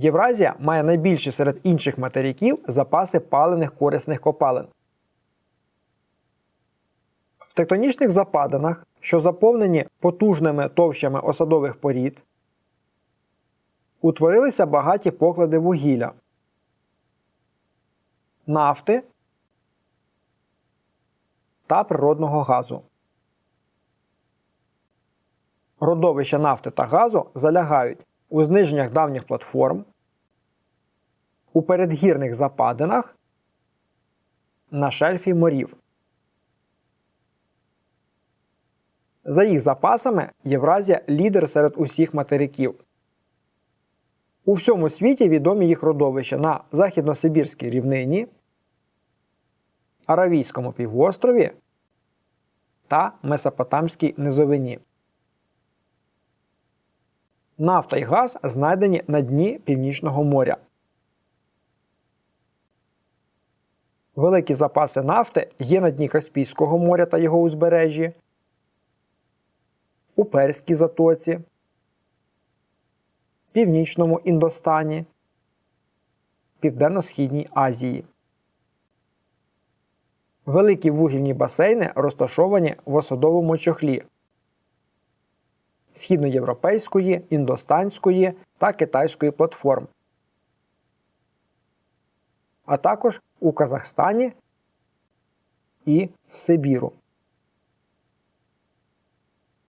Євразія має найбільші серед інших материків запаси паливних корисних копалин. В тектонічних западинах, що заповнені потужними товщами осадових порід, утворилися багаті поклади вугілля, нафти та природного газу. Родовища нафти та газу залягають у зниженнях давніх платформ, у передгірних западинах, на шельфі морів. За їх запасами Євразія лідер серед усіх материків. У всьому світі відомі їх родовища на Західносибірській рівнині, Аравійському півострові та Месопотамській низовині. Нафта і газ знайдені на дні Північного моря. Великі запаси нафти є на дні Каспійського моря та його узбережжі, у Перській затоці, Північному Індостані, Південно-Східній Азії. Великі вугільні басейни розташовані в осадовому чохлі східноєвропейської, індостанської та китайської платформ, а також у Казахстані і в Сибіру.